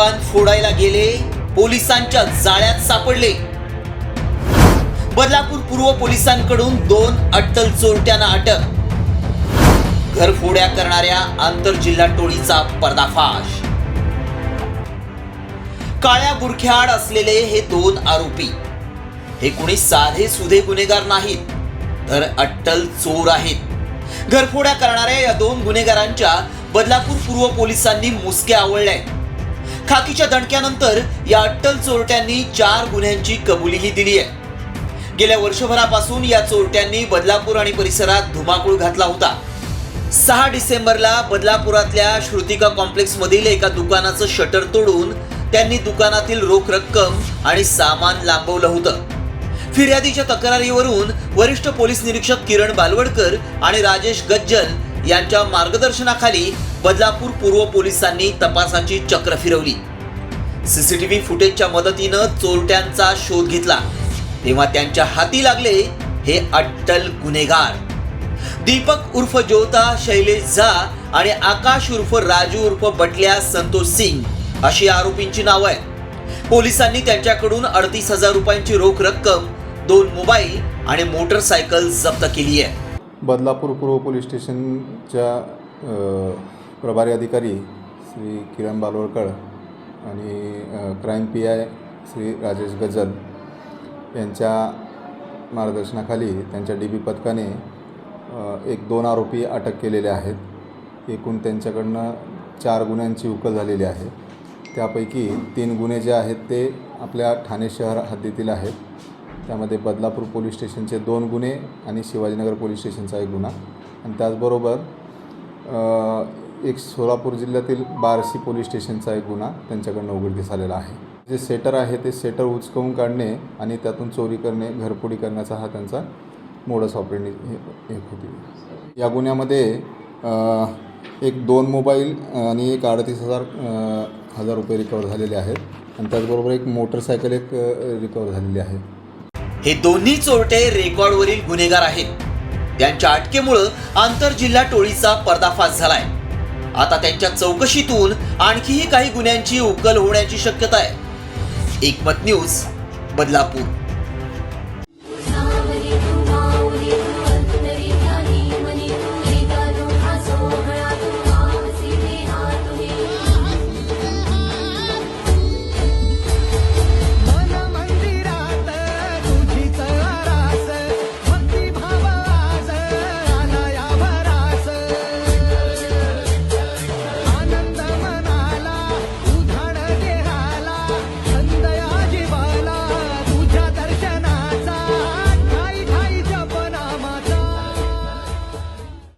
दुकान फोडायला गेले पोलिसांच्या जाळ्यात सापडले. बदलापूर पूर्व पोलिसांकडून दोन अट्टल चोरट्यांना अटक. घरफोड्या करणाऱ्या आंतरजिल्हा टोळीचा पर्दाफाश. काळ्या बुरख्याआड असलेले हे दोन आरोपी. हे कुणी साधे सुधे गुन्हेगार नाहीत तर अट्टल चोर आहेत. घरफोड्या करणाऱ्या या दोन गुन्हेगारांच्या बदलापूर पूर्व पोलिसांनी मुसके आवळले खाकीच्या दणक्यानंतर या अट्टल चोरट्यांनी चार गुन्ह्यांची कबुलीही दिली आहे. गेल्या वर्षभरापासून या चोरट्यांनी बदलापूर आणि परिसरात धुमाकूळ घातला होता. सहा डिसेंबरला बदलापुरातल्या श्रुतिका कॉम्प्लेक्स मधील एका दुकानाचं शटर तोडून त्यांनी दुकानातील रोख रक्कम आणि सामान लांबवलं होतं. फिर्यादीच्या तक्रारीवरून वरिष्ठ पोलीस निरीक्षक किरण बालवडकर आणि राजेश गज्जल यांच्या मार्गदर्शनाखाली बदलापूर पूर्व पोलिसांनी तपासाची चक्र फिरवली. सीसीटीव्ही फुटेजच्या मदतीनं चोरट्यांचा शोध घेतला. तेव्हा त्यांच्या हाती लागले हे अट्टल गुन्हेगार. दीपक उर्फ ज्योता शैलेश झा आणि आकाश उर्फ राजू उर्फ बटल्या संतोष सिंग अशी आरोपींची नावं आहेत. पोलिसांनी त्यांच्याकडून अडतीस हजार रुपयांची रोख रक्कम दोन मोबाईल आणि मोटरसायकल जप्त केली आहे. बदलापूर पूर्व पोलीस स्टेशनच्या प्रभारी अधिकारी श्री किरण बालोरकर आणि crime P I Shri Rajesh Gajal यांच्या मार्गदर्शनाखाली त्यांच्या डी बी पथकाने एक दोन आरोपी अटक केलेले आहेत. एकूण त्यांच्याकडनं चार गुन्ह्यांची उकल झालेली आहे. त्यापैकी तीन गुन्हे जे आहेत ते आपल्या ठाणे शहर हद्दीतील आहेत. त्यामध्ये बदलापूर पोलीस स्टेशनचे दोन गुन्हे आणि शिवाजीनगर पोलीस स्टेशनचा एक गुन्हा. आणि त्याचबरोबर एक सोलापूर जिल्ह्यातील बारसी पोलीस स्टेशनचा एक गुन्हा त्यांच्याकडनं उघडकीस आलेला आहे. जे सेटर आहे ते सेटर उचकवून काढणे आणि त्यातून चोरी करणे घरफोडी करण्याचा हा त्यांचा मोडस ऑपरेंडी एक होती. या गुन्ह्यामध्ये एक दोन मोबाईल आणि एक अडतीस हजार हजार रुपये रिकवर झालेले आहेत. आणि त्याचबरोबर एक मोटरसायकल एक रिकवर झालेली आहे. हे दोन्ही चोरटे रेकॉर्डवरील गुन्हेगार आहेत. त्यांच्या अटकेमुळं आंतरजिल्हा टोळीचा पर्दाफाश झालाय. आता त्यांच्या चौकशीतून आणखीही काही गुन्ह्यांची उकल होण्याची शक्यता आहे. एकमत न्यूज बदलापूर.